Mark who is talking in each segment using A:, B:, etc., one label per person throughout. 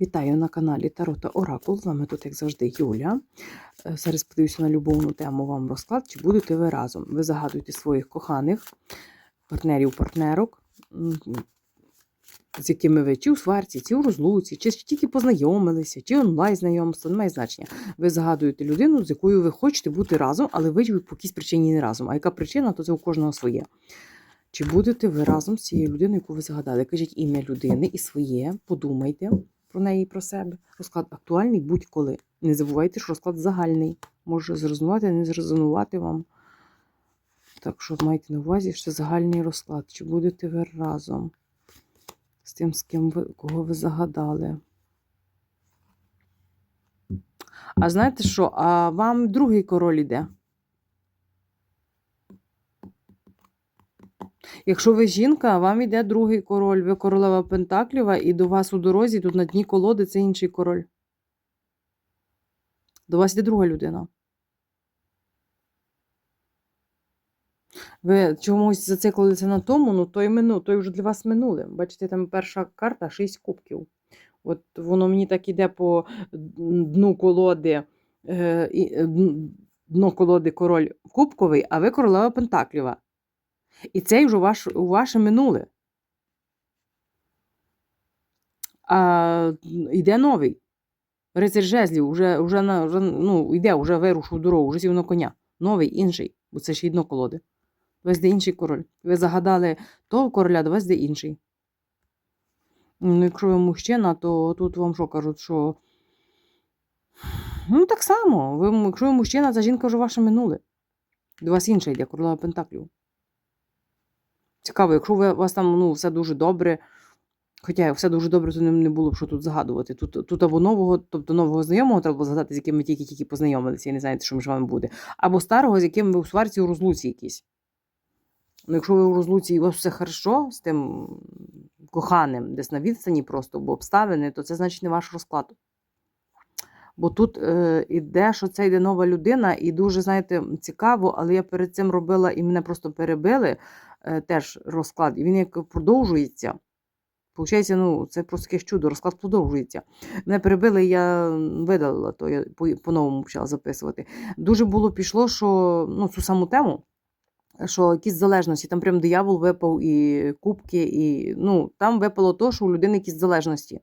A: Вітаю на каналі Тарота Оракул. З вами тут, як завжди, Юля. Е, Зараз подивлюся на любовну тему вам розклад, чи будете ви разом. Ви загадуєте своїх коханих, партнерів, партнерок, з якими ви чи у сварці, чи у розлуці, чи тільки познайомилися, чи онлайн знайомство, немає значення. Ви загадуєте людину, з якою ви хочете бути разом, але ви по якійсь причині не разом. А яка причина, то це у кожного своє. Чи будете ви разом з цією людиною, яку ви загадали? Кажіть ім'я людини і своє, подумайте про неї і про себе. Розклад актуальний будь-коли. Не забувайте, що розклад загальний. Може зрезонувати, не зрезонувати вам. Так що майте на увазі, що це загальний розклад. Чи будете ви разом з тим, з ким ви, кого ви загадали? А знаєте що? А вам другий король іде? Якщо ви жінка, вам іде другий король, ви королева Пентакліва, і до вас у дорозі тут на дні колоди це інший король. До вас йде друга людина. Ви чомусь зациклилися на тому, ну той мину, той вже для вас минуле. Бачите, там перша карта 6 кубків. От воно мені так іде по дну колоди, е, дно колоди король кубковий, а ви королева Пентакліва. І цей вже ваш, ваше минуле. А йде новий. Рицар жезлів вже, вже, вже ну, йде, вже вирушив дорогу, вже сів на коня. Новий, інший, бо це ще й колоди. Весь де інший король. Ви загадали того короля, до вас де інший. Ну, якщо ви мужчина, то тут вам що кажуть, що. Ну, так само. Ви, якщо ви мужчина, ця жінка вже ваше минуле. До вас інша йде, королева Пентаклів. Цікаво, якщо у вас там ну, все дуже добре, хоча все дуже добре, то не, було б що тут загадувати. Тут тут або нового, тобто нового знайомого треба було згадати, з яким ви тільки-тільки познайомилися і не знаєте, що між вами буде. Або старого, з яким ви у сварці у розлуці якісь. Ну, якщо ви у розлуці і у вас все хорошо з тим коханим, десь на відстані просто, бо обставини, то це значить не ваш розклад. Бо тут е, іде, що це йде нова людина, і дуже, знаєте, цікаво, але я перед цим робила і мене просто перебили теж розклад, і він як продовжується. Получається, ну, це просто якесь чудо, розклад продовжується. Мене перебили, я видалила, то я по-новому почала записувати. Дуже було пішло, що ну, цю саму тему, що якісь залежності, там прям диявол випав і кубки, і ну, там випало то, що у людини якісь залежності.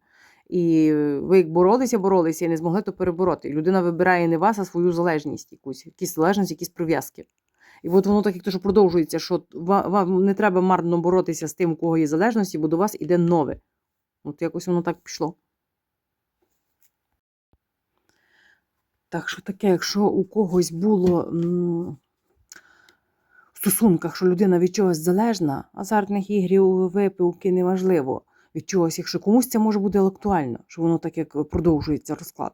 A: І ви як боролися, боролися і не змогли то перебороти. Людина вибирає не вас, а свою залежність, якусь, якісь залежності, якісь прив'язки. І от воно так як то, що продовжується, що вам не треба марно боротися з тим, у кого є залежності, бо до вас іде нове. От якось воно так пішло. Так що таке, якщо у когось було в стосунках, що людина від чогось залежна, азартних ігрів, випивки, неважливо від чогось, якщо комусь це може бути актуально, що воно так як продовжується розклад.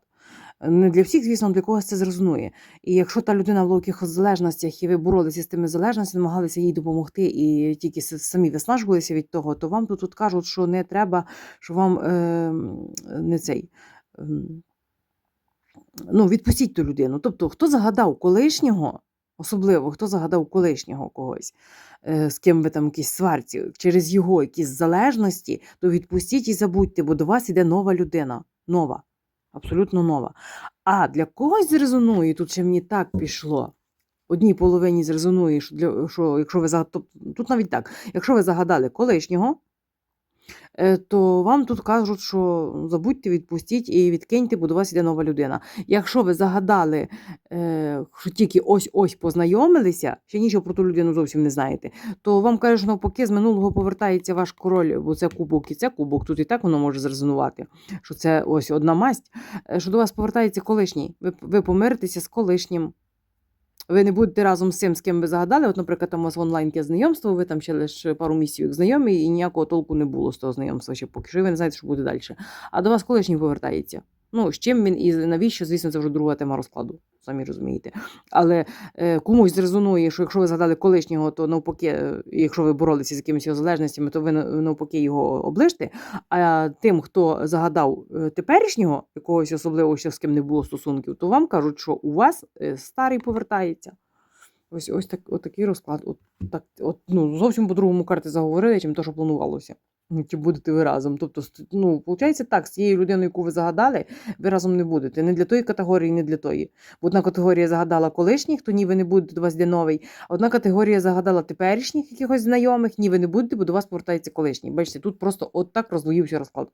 A: Не для всіх, звісно, для когось це зрозуміє. І якщо та людина в якихось залежностях і ви боролися з тими залежностями, намагалися їй допомогти, і тільки самі виснажувалися від того, то вам тут, тут кажуть, що не треба, що вам е, не цей. Е, ну, відпустіть ту людину. Тобто, хто загадав колишнього, особливо хто загадав колишнього когось, е, з ким ви там якісь сварці, через його якісь залежності, то відпустіть і забудьте, бо до вас йде нова людина. Нова, абсолютно нова. А для когось зрезонує, тут ще мені так пішло. Одній половині зрезонує, що, для, що якщо ви загадали, тут навіть так, якщо ви загадали колишнього, то вам тут кажуть, що забудьте, відпустіть і відкиньте, бо до вас йде нова людина. Якщо ви загадали, е, що тільки ось-ось познайомилися, ще нічого про ту людину зовсім не знаєте, то вам кажуть, що навпаки, з минулого повертається ваш король, бо це кубок і це кубок, тут і так воно може зрезонувати, що це ось одна масть, е, що до вас повертається колишній. Ви, ви помиритеся з колишнім. Ви не будете разом з цим, з ким ви загадали. От, наприклад, там у вас онлайн знайомство, ви там ще лише пару місяців знайомі, і ніякого толку не було з того знайомства ще поки що, і ви не знаєте, що буде далі. А до вас колишній повертається. Ну, з чим він і навіщо, звісно, це вже друга тема розкладу, самі розумієте. Але е, комусь зрезонує, що якщо ви згадали колишнього, то навпаки, е, якщо ви боролися з якимись його залежностями, то ви навпаки його оближте. А тим, хто загадав е, теперішнього, якогось особливого, що з ким не було стосунків, то вам кажуть, що у вас е, старий повертається. Ось ось так, от такий розклад. От, так, от, ну, Зовсім по-другому карти заговорили, чим то, що планувалося. Чи будете ви разом? Тобто, ну, виходить так, з цією людиною, яку ви загадали, ви разом не будете. Не для тої категорії, не для тої. Бо одна категорія загадала колишніх, то ні, ви не будете, до вас йде новий. Одна категорія загадала теперішніх якихось знайомих, ні, ви не будете, бо до вас повертається колишній. Бачите, тут просто от так роздвоївся розклад.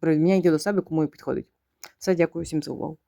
A: Приміняйте до себе, кому і підходить. Все, дякую всім за увагу.